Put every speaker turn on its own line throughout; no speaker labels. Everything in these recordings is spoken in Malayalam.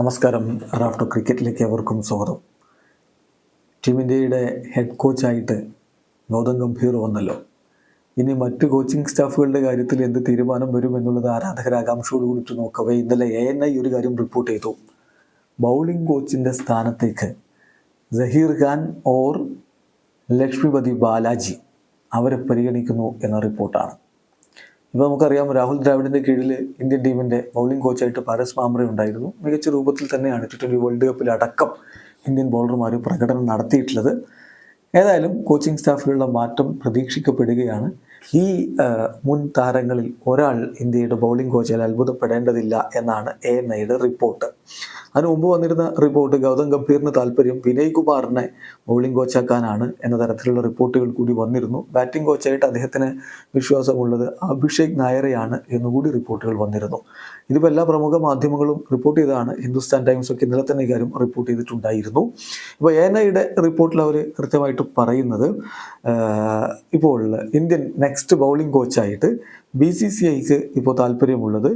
നമസ്കാരം. റാഫ്റ്റോ ക്രിക്കറ്റിലേക്ക് അവർക്കും സ്വാഗതം. ടീം ഇന്ത്യയുടെ ഹെഡ് കോച്ചായിട്ട് ഗൗതം ഗംഭീർ വന്നല്ലോ. ഇനി മറ്റ് കോച്ചിങ് സ്റ്റാഫുകളുടെ കാര്യത്തിൽ എന്ത് തീരുമാനം വരും എന്നുള്ളത് ആരാധകർ ആകാംക്ഷയോടുകൂടി നോക്കവേ. ഇന്നലെ എ എൻ ഐ ഒരു കാര്യം റിപ്പോർട്ട് ചെയ്തു. ബൗളിംഗ് കോച്ചിന്റെ സ്ഥാനത്തേക്ക് ജഹീർ ഖാൻ ഓർ ലക്ഷ്മിപതി ബാലാജി അവരെ പരിഗണിക്കുന്നു എന്ന റിപ്പോർട്ടാണ് ഇപ്പോൾ നമുക്കറിയാം രാഹുൽ ദ്രാവിഡിന്റെ കീഴിൽ ഇന്ത്യൻ ടീമിന്റെ ബൗളിംഗ് കോച്ചായിട്ട് പാരസ് മാമ്രെ ഉണ്ടായിരുന്നു. മികച്ച രൂപത്തിൽ തന്നെയാണ് ടി ട്വന്റി വേൾഡ് കപ്പിൽ അടക്കം ഇന്ത്യൻ ബൗളർമാർ പ്രകടനം നടത്തിയിട്ടുള്ളത്. ഏതായാലും കോച്ചിങ് സ്റ്റാഫിലുള്ള മാറ്റം പ്രതീക്ഷിക്കപ്പെടുകയാണ്. ഈ മുൻ താരങ്ങളിൽ ഒരാൾ ഇന്ത്യയുടെ ബൗളിംഗ് കോച്ചാൽ അത്ഭുതപ്പെടേണ്ടതില്ല എന്നാണ് എ എൻ റിപ്പോർട്ട് അതിന് മുമ്പ് വന്നിരുന്ന റിപ്പോർട്ട് ഗൗതം ഗംഭീറിന് താല്പര്യം വിനയ് കുമാറിനെ ബൗളിംഗ് കോച്ചാക്കാനാണ് എന്ന തരത്തിലുള്ള റിപ്പോർട്ടുകൾ കൂടി വന്നിരുന്നു. ബാറ്റിംഗ് കോച്ചായിട്ട് അദ്ദേഹത്തിന് വിശ്വാസമുള്ളത് അഭിഷേക് നായരെയാണ് എന്നുകൂടി റിപ്പോർട്ടുകൾ വന്നിരുന്നു. ഇതിപ്പോൾ എല്ലാ പ്രമുഖ മാധ്യമങ്ങളും റിപ്പോർട്ട് ചെയ്തതാണ്. ഹിന്ദുസ്ഥാൻ ടൈംസ് ഒക്കെ ഇന്നലെ തന്നെ ഇക്കാര്യം റിപ്പോർട്ട് ചെയ്തിട്ടുണ്ടായിരുന്നു. ഇപ്പോൾ എൻ ഐയുടെ റിപ്പോർട്ടിൽ അവർ കൃത്യമായിട്ട് പറയുന്നത് ഇപ്പോൾ ഇന്ത്യൻ നെക്സ്റ്റ് ബൗളിംഗ് കോച്ചായിട്ട് ബി സി സി ഐക്ക് ഇപ്പോൾ താല്പര്യമുള്ളത്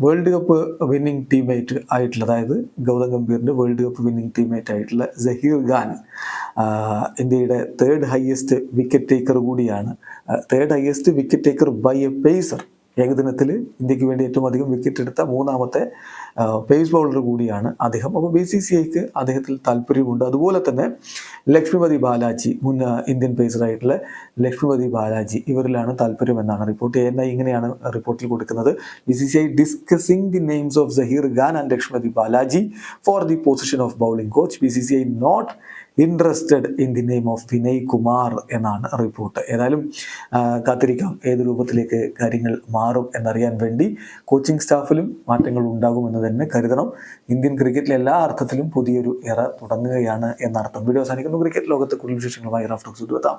വേൾഡ് കപ്പ് വിന്നിംഗ് ടീമേറ്റ് ആയിട്ടുള്ള അതായത് ഗൗതം ഗംഭീറിന്റെ വേൾഡ് കപ്പ് വിന്നിംഗ് ടീമേറ്റ് ആയിട്ടുള്ള ജഹീർ ഖാൻ ഇന്ത്യയുടെ തേർഡ് ഹയസ്റ്റ് വിക്കറ്റ് ടേക്കർ കൂടിയാണ് third highest wicket taker by a pacer ഏകദിനത്തിൽ ഇന്ത്യയ്ക്ക് വേണ്ടി ഏറ്റവും അധികം വിക്കറ്റ് എടുത്ത മൂന്നാമത്തെ പേസ് ബൗളർ കൂടിയാണ് അദ്ദേഹം. അപ്പോൾ ബി സി സി ഐക്ക് അദ്ദേഹത്തിൽ താല്പര്യമുണ്ട്. അതുപോലെ തന്നെ ലക്ഷ്മിപതി ബാലാജി മുൻ ഇന്ത്യൻ പേസറായിട്ടുള്ള ലക്ഷ്മിപതി ബാലാജി ഇവരിലാണ് താല്പര്യമെന്നാണ് റിപ്പോർട്ട്. എൻ ഐ ഇങ്ങനെയാണ് റിപ്പോർട്ടിൽ കൊടുക്കുന്നത്. B C C I discussing the names of Zaheer Khan and Lakshmipathy Balaji for the position of bowling coach B C C I not interested in the name of Vinay Kumar എന്നാണ് റിപ്പോർട്ട് ഏതായാലും കാത്തിരിക്കാം. ഏത് രൂപത്തിലേക്ക് കാര്യങ്ങൾ മാറും എന്നറിയാൻ വേണ്ടി കോച്ചിങ് സ്റ്റാഫിലും മാറ്റങ്ങൾ ഉണ്ടാകുമെന്ന് തന്നെ കരുതണം. ഇന്ത്യൻ ക്രിക്കറ്റിലെ എല്ലാ അർത്ഥത്തിലും പുതിയൊരു എറ തുടങ്ങുകയാണ് എന്നർത്ഥം. വീഡിയോ അവസാനിക്കുന്നു. ക്രിക്കറ്റ് ലോകത്തെ കൂടുതൽ വിശേഷങ്ങളുമായി റഫ്റ്റോക്സ് എത്താം.